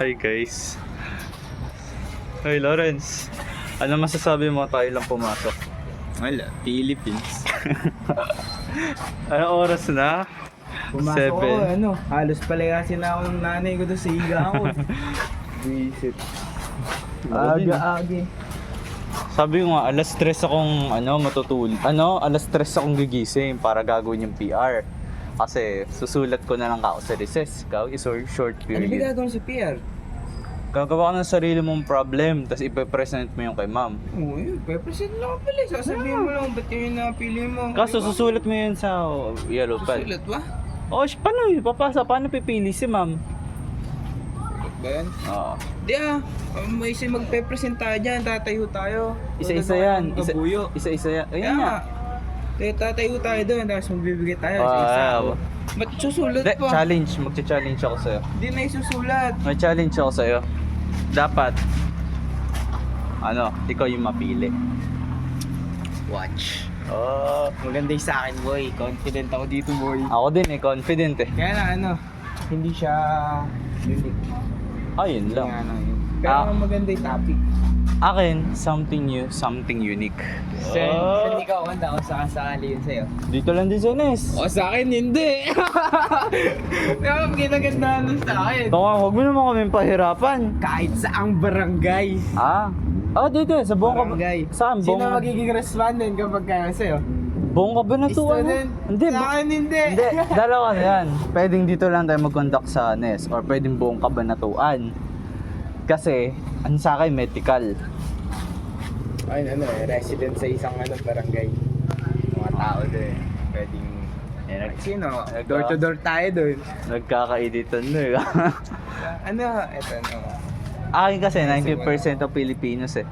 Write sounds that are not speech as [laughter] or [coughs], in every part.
Hi guys. Hi Lawrence. Ano masasabi mo tayo lang pumasok? Wala, Philippines. [laughs] Ano oras na? Pumasok ako, Seven. ano, halos palayasin na ako ng nanay ko doon sa higa ako. [laughs] Visit. Aga-aga. Sabi ko nga, alas 3 akong ano, matutul. Ano, alas 3 akong gigising para gagawin yung PR. Kasi susulat ko na lang ako sa recess. Ikaw, is short Ano ba period. gagawin sa PR? Gagawa ka ng sarili mong problem, tapos ipe-present mo yung kay ma'am. Yun. Pepresent lang pala. eh. Sasabihin mo lang, ba't yun yung napili mo? Kaso Di ba? susulat mo yun sa yellow pad. Susulat ba? Oh, sh- paano yun? Papasa, paano pipili si ma'am? Ba yan? Oo. Di ah. Um, may isa magpe-present tayo dyan, tatayo tayo. Isa-isa yan. ng Isa, Kabuyo. isa-isa yan. Kaya Ayun nga. nga. Kaya tatayo tayo doon, tapos magbibigay tayo Ah, sa isa. ah. Ba't susulat Hindi, pa? challenge. Magcha-challenge ako sa'yo. Hindi na isusulat. May challenge ako sa'yo. Dapat, ano, ikaw yung mapili. Watch. Oh. Maganda yung sa akin, boy. Confident ako dito, boy. Ako din eh, confident eh. Kaya na, ano, hindi siya unique. Ayun lang. Kaya na yun. Pero Ah. maganda yung topic. Akin, something new, something unique. Sen, Oh. sen, ikaw kanta kung saan sakali yun sa'yo. Dito lang din sa Nes. O sa akin, hindi. [laughs] Kaya ang ginaganda nun sa akin. Baka huwag mo naman kami pahirapan. Kahit saang barangay. Ah. Oh, dito. Sa buong ka Barangay. Saan? Sino Buong, magiging respondent kapag kaya sa'yo? buong ka ba na to? Ano? Student. Hindi. Sa bu- akin, hindi. Hindi, [laughs] dalawa na yan. Pwedeng dito lang tayo mag-conduct sa NES or pwedeng buong kabanatuan. Kasi, ano sa akin, medical. Ay, ano eh, resident sa isang ano, barangay. Mga tao doon. Pwedeng... Eh, nag- Sino? Door to door tayo doon. nagkakaeditan na eh. [laughs] ano? Ito, ano? akin kasi, 90% of Filipinos eh.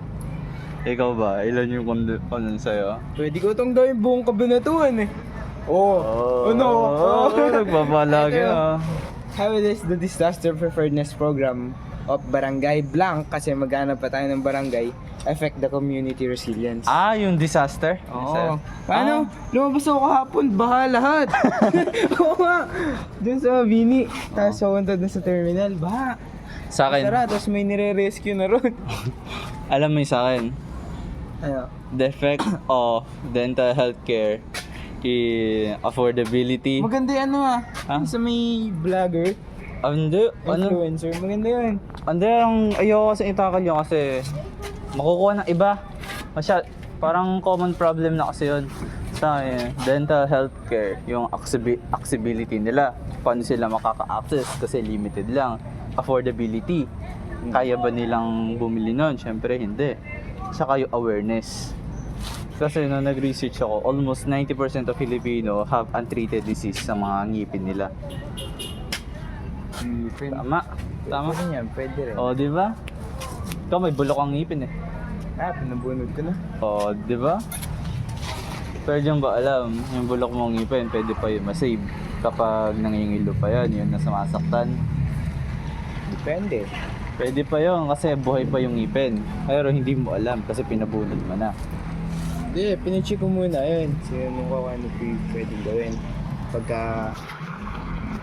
Ikaw ba? Ilan yung kon- kanon sa'yo? Pwede ko itong gawin buong kabinatuan eh. Oo. Oh, ano? Oh, [laughs] nagbabalagi Ito. ah. How is the disaster preparedness program of Barangay Blanc kasi maghanap pa tayo ng barangay affect the community resilience? Ah, yung disaster? Oo. Paano? Lumabas ako kahapon, baha lahat. [laughs] [laughs] Oo nga. Doon sa Bini. Tapos pumunta dun sa terminal, baha. Sa akin, Tara, tapos may nire-rescue na ron. [laughs] alam mo yung sa akin, ano? the effect [coughs] of dental healthcare in affordability. Maganda yan ano ah. Ha? Sa may vlogger, Ano, ano, influencer, maganda yun. Hindi, ang ayoko kasi itakal yun kasi makukuha ng iba. Masya, parang common problem na kasi yun sa eh, dental healthcare, yung accessi- accessibility nila. Paano sila makaka-access kasi limited lang. Affordability. Kaya ba nilang bumili nun? Siyempre hindi. Saka yung awareness. Kasi nung nag-research ako, almost 90% of Filipino have untreated disease sa mga ngipin nila. Tama. Tama. Pwede yan, pwede rin. Oh, di ba? Ikaw may bulok ang ngipin eh. Ah, pinabunod ko na. Oh, di ba? Pero yung ba alam, yung bulok mong ngipin, pwede pa yun masave. Kapag nangingilo pa yan, yun na sumasaktan. Depende. Pwede pa yun kasi buhay pa yung ngipin. Pero hindi mo alam kasi pinabunod mo na. Hindi, pinicheck ko muna yun. Sino nung kung ano pwedeng gawin. Pagka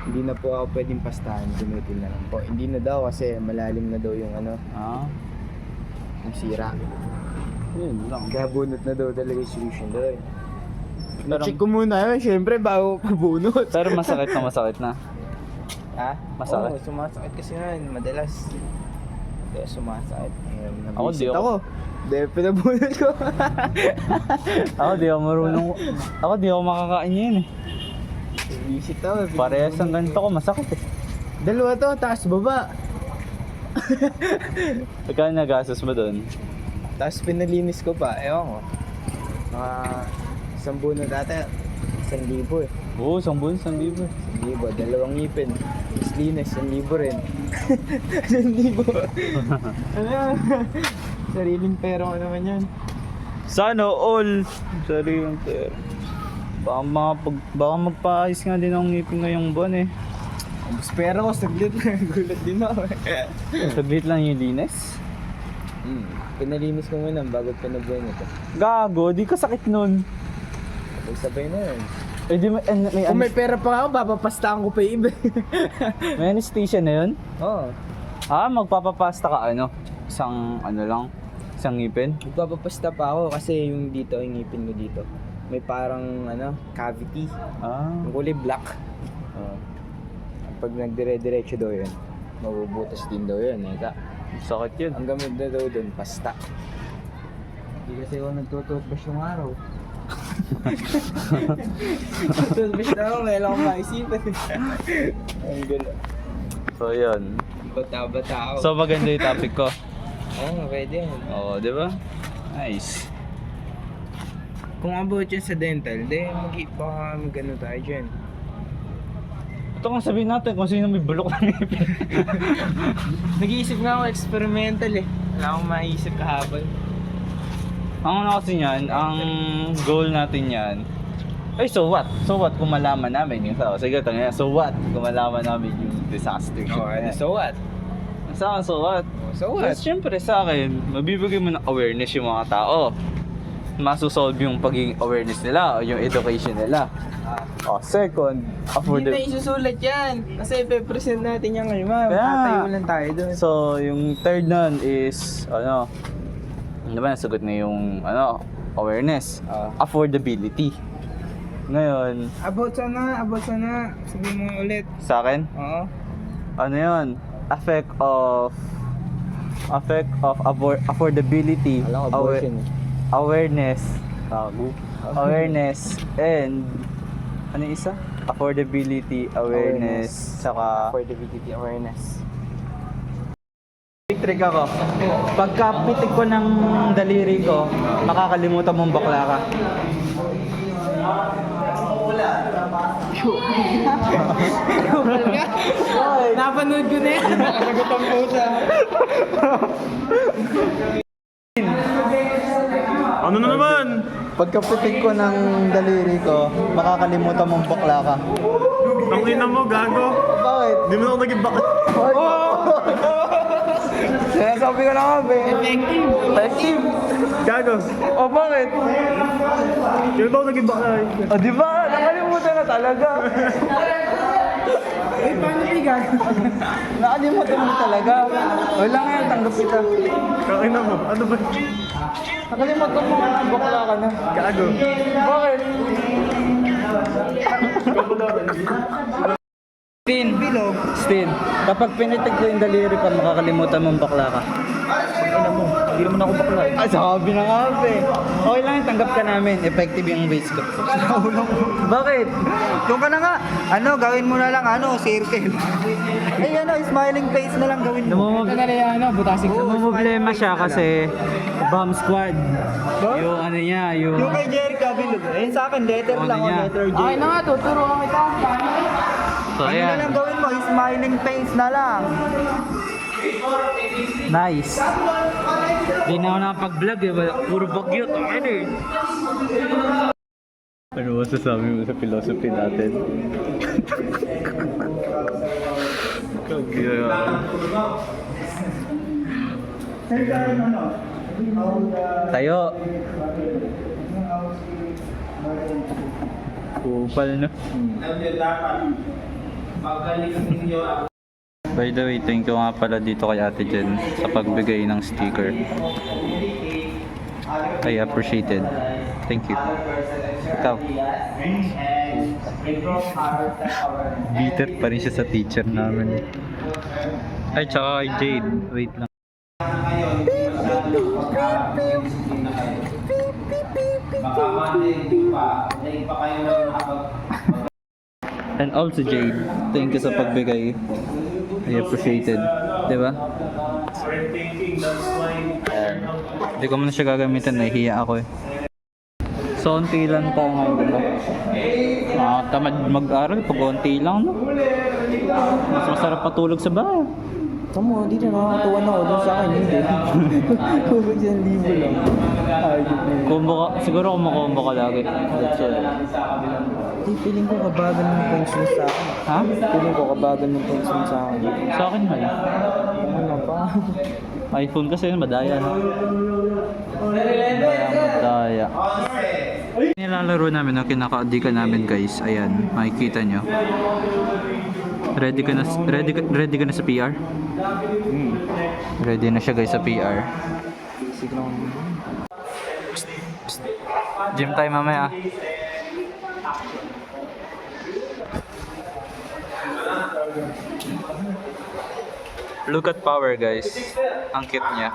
hindi na po ako pwedeng pastahan, pinutin na lang po. Hindi na daw kasi malalim na daw yung ano, Ah, yung sira. yun lang. Kaya bunot na daw talaga yung solution doon. Pero, Check ko muna yun, syempre bago pa bunot. pero masakit na masakit na. Ha? Masakit? Oo, sumasakit kasi yun, madalas. Kaya sumasakit. Ayun, Ako, di nabisit ako. Hindi, pinabunot ko. [laughs] Ako di ako marunong. Ako di ako makakain yan eh. Visit ako. Parehas ang ganito ko, masakit eh. Dalawa to, taas baba. [laughs] Ikaw nagastos mo doon? Tapos pinalinis ko pa, ewan ko. Mga isang buwan na dati, isang libo eh. Oo, isang buwan, isang libo. Isang libo, dalawang ngipin. Tapos linis, isang libo rin. [laughs] isang libo. [laughs] ano? Sariling pera ko naman yan. Sana all. Yung pera. Baka, makapag, baka magpaayos nga din ang ngipin ngayong buwan eh. Pera ko, saglit lang. [laughs] Gulat din ako eh. Saglit lang yung linis. Hmm. Pinalinis ko muna bago pinabuhay nito. Gago, di ka sakit nun. Sabay na yun. Eh di may, an- may, Kung may pera pa ako, papapastahan ko pa yung iba. [laughs] may anesthesia na yun? Oo. Ah, magpapapasta ka ano? Isang ano lang? Isang ngipin? Magpapapasta pa ako kasi yung dito, yung ngipin ko dito. May parang ano, cavity. Ah. Yung kulay black. Oo. pag nagdire-diretso daw yun, mabubutas din daw yun. Eka. Sakit yun. Ang gamit na daw doon, pasta. Hindi kasi ako nagtututbrush yung araw. Tututbrush na ako, kailan ko maisipan. Ang gulo. So, yun. Bata-bata ako. So, maganda yung topic ko. Oo, nga, pwede. Oo, di ba? Nice. Kung about yun sa dental, di mag- baka mag-ano tayo dyan. Ito kung sabihin natin kung sino may bulok na ngipin. [laughs] Nag-iisip nga ako experimental eh. Wala akong maisip kahabol. ang ano kasi niyan, ang goal natin yan, ay so what? So what kung malaman namin yung tao? Sige, tanga so what kung malaman namin yung disaster? Oh, Yan. so what? Sa akin, so what? So But what? syempre sa akin, mabibigay mo ng awareness yung mga tao. Masusolve yung pagiging awareness nila o yung education nila. O, second, Hindi affordable. na isusulat yan. Kasi ipe-present natin yan ngayon, ma'am. Kaya. Tatayo lang tayo doon. So, yung third nun is, ano, ano ba, nasagot na yung, ano, awareness. Ah. Affordability. Ngayon, About sana, about sana. Sabihin mo ulit. sa akin, Oo. ano yun, effect of, effect of abor- affordability, Alam ko, awa- abortion eh. Awareness, tago, awareness, and, ano yung isa? Affordability, awareness, saka Affordability awareness. Trick ako. Pagka pitik ko ng daliri ko, makakalimutan mong bakla ka. Napanood ko na yan. Nakasagot ang pusa. Ano na naman? Pagka pitik ko ng daliri ko, makakalimutan mong bakla ka. Ang ina mo, gago. Bakit? Di mo na ako naging bakit. [laughs] Sinasabi ko na nga, be. Effective. Effective. Gago. O bakit? Di mo na ako naging bakit. O di ba? Nakalimutan na talaga. Eh, paano bigat? Nakalimutan mo talaga. Wala nga yan, tanggap kita. Kakain na mo. Ano ba? Nakalimutan mo nga, bakla ka na. Gago. Bakit? Stin. Bilog. Stin. Kapag pinitig ko yung daliri pa, makakalimutan mong bakla ka. Ano mo? Hindi naman ako bakla. eh. Ay, sabi na nga, be. Okay lang, yun, tanggap ka namin. Effective yung base ko. [laughs] Bakit? Doon ka na nga. Ano, gawin mo na lang, ano, circle. Ay, [laughs] ano, smiling face na lang gawin mo. Namumog Ito na rin ano, butasin ko. namumblema siya kasi bomb squad. Yung ano niya, yung... Yung kay Jerry Cabilog, eh, sa akin, letter Ano lang, o niya? letter J. Okay na nga, tuturuan kita. So, Ano na ayan. lang gawin mo, smiling face na lang. Nice. Di na ako nakapag-vlog eh. Puro bagyo. Ano eh. Ano masasabi mo sa philosophy natin? Kagaya. Tayo. Kupal no? By the way, thank you nga pala dito kay Ate Jen sa pagbigay ng sticker. I appreciate it. Thank you. Ikaw. Bitter pa rin siya sa teacher namin. Ay, tsaka kay Jade. Wait lang. And also Jade, thank you sa pagbigay. I appreciate it. Di ba? Ayan. Hindi ko muna siya gagamitin, nahihiya ako eh. So, unti lang tayo ngayon, di ba? Nakakatamad mag-aral pag unti lang, no? Mas masarap patulog sa bahay. Tamo, dito nakakatuwa na ako doon sa akin, hindi. [laughs] Kung isang libo lang. Ayun na yun. Combo ka, siguro kumukombo ka lagi. That's all. Di, feeling ko kabagal ng points mo sa akin. Ha? Feeling ko kabagal ng points mo sa akin. Sa akin man. Ano pa? iPhone kasi yun, madaya. no? Madaya, madaya. Nilalaro namin na kinakaadikan namin guys. Ayan, makikita nyo. Ready ka na, ready ka, ready ka na sa PR? Ready na siya guys sa PR. Gym time mamaya. Look at power guys. Ang cute niya.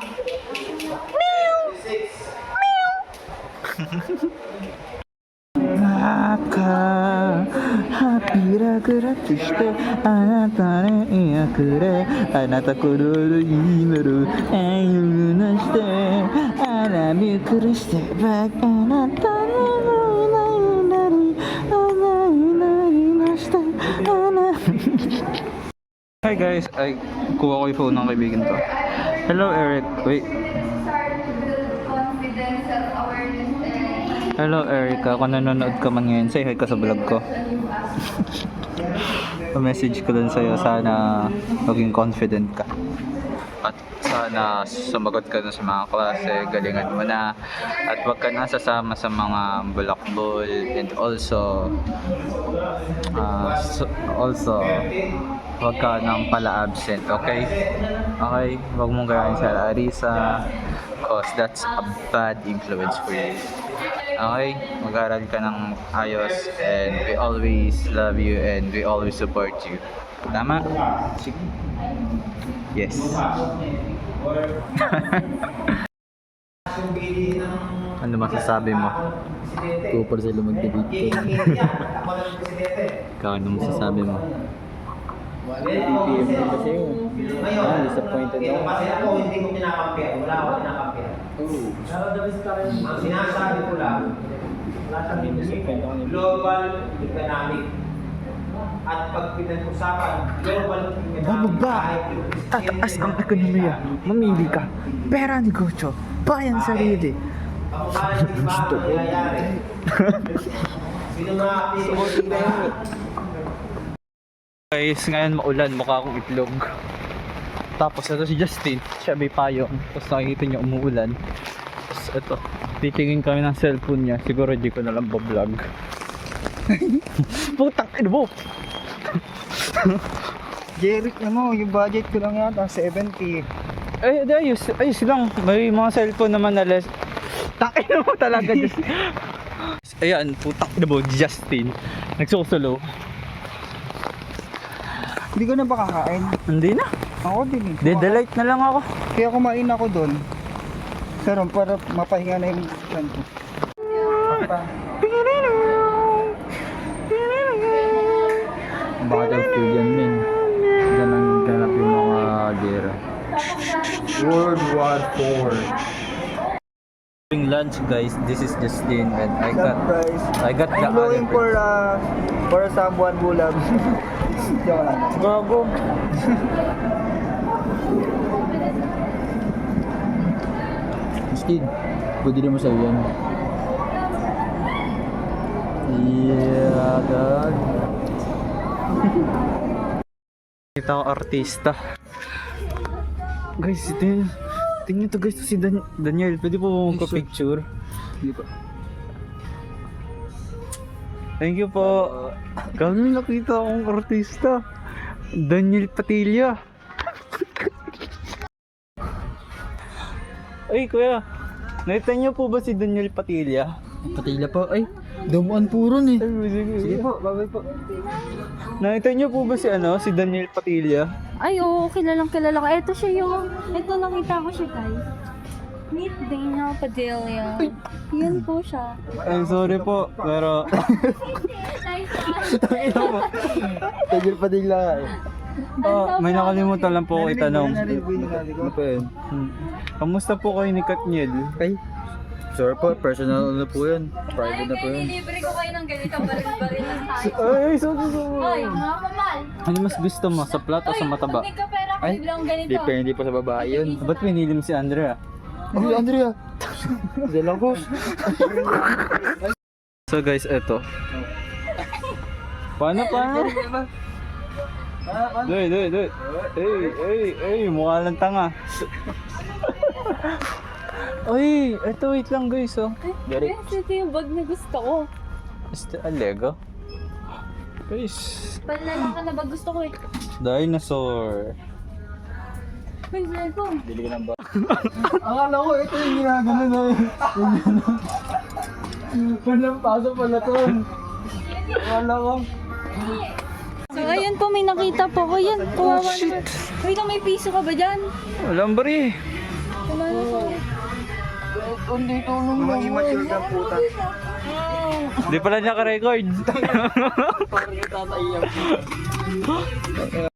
[laughs] はびらぐらしてあなたにくれあなたこのなしてあらくしてばあなたなりなりなりなしてあな Hi guys, ay kuha ko yung phone ng kaibigan ko. Hello Eric, wait. Hello Erica, kung nanonood ka man ngayon, say hi ka sa vlog ko. [laughs] Pa-message ko dun sa'yo, sana maging confident ka. At sana sumagot ka na sa mga klase, galingan mo na. At huwag ka na sasama sa mga bulakbol and also ah, so- also huwag ka nang pala absent, okay? Okay, huwag mong gawin sa Larissa cause that's a bad influence for you. Okay, mag-aral ka ng ayos and we always love you and we always support you. Tama? Sige. Yes. [laughs] ano masasabi mo? Super sila mag-debate ko. [laughs] Ikaw, ano masasabi mo? PPM din kasi yun. Ah, disappointed ako. Kasi ako hindi ko kinakampihan. Wala ako kinakampihan. Ang sinasabi ko lang, global economic. At pag pinag-usapan, global economic. Bababa! Tataas ang ekonomiya. Mamili ka. Pera negosyo. Bayan sarili. [laughs] Na yun? Guys, ngayon maulan, mukha akong itlog. Tapos ito si Justin, siya may payong. Tapos nakikita niya umuulan. Tapos ito, titingin kami ng cellphone niya. Siguro di ko na lang vlog. [laughs] Putang ina mo! [laughs] Jeric, ano, yung budget ko lang yata, 70. Ay, di, ayos, ayos lang. May mga cellphone naman na less. Takin mo talaga, Justin. [laughs] Ayan, putang ina mo, Justin. Nagsusulo. Hindi ko na ba kakain? Hindi na. Ako din eh. Dedelight na lang ako. Kaya kumain ako doon. Pero para mapahinga na yung tiyan ko. Battlefield yan, men. Diyan ang ganap yung mga gera. World War 4. During lunch, guys, this is Justin and I got Surprise. I got the I'm other for uh, for someone. [laughs] Joke lang. Gago. Pwede rin mo sa'yo yan. Yeah, God. [laughs] Kita ko artista. Guys, tingnan. Tingnan to guys, to si Dan- Daniel. Pwede po ba magpa-picture? Hindi pa. Thank you po. Kami nakita akong artista. Daniel Patilla. [laughs] Ay, kuya. Nakita niyo po ba si Daniel Patilla? Patila pa. Ay, damuan puro eh. Sige po, babay po. Nakita niyo po ba si ano, si Daniel Patilla? Ay, oo, kilalang kilala ko. Ito siya yung, ito nakita ko siya, guys. Meet Daniel Padilla. Yun po siya. Ay, sorry po, pero Tigil pa din lang. Ah, may nakalimutan lang po ako itanong. Ano pa yun? Hmm. Kamusta po kayo ni Katniel? Ay, sorry po. Personal na po yun. Private na po yun. Libre ko kayo ng ganitong baril-baril ng tayo. [laughs] Ay, sorry, sorry. Hoy, mga kamal. Ano mas gusto mo, sa plat o sa mataba? Pera ko, Ay, ganito. Depende po sa babae yun. Ba't pinili mo si Andrea? Ay, Andrea! Dala ko. [laughs] So guys, eto. Paano, paano? Doy, doy, doy. Ey, ey, ey, mukha lang tanga. [laughs] Ay, eto, wait lang guys, oh. Guys, ito yung bag na gusto ko. Is it a Lego? Guys, Panlalang ka na ba gusto ko eh. dinosaur. May cellphone. Bili ka ng ba? Akala ko ito yung ginagano na yun. Yung gano'n. Walang paso pala to. Akala ko. So ayun po, may nakita po ko yan. Oh, Kawawa naman. Wait lang, may piso ka ba dyan? Walang bari. Kumano ko. Mga immature na puta. Hindi pala niya ka-record. [laughs] [laughs]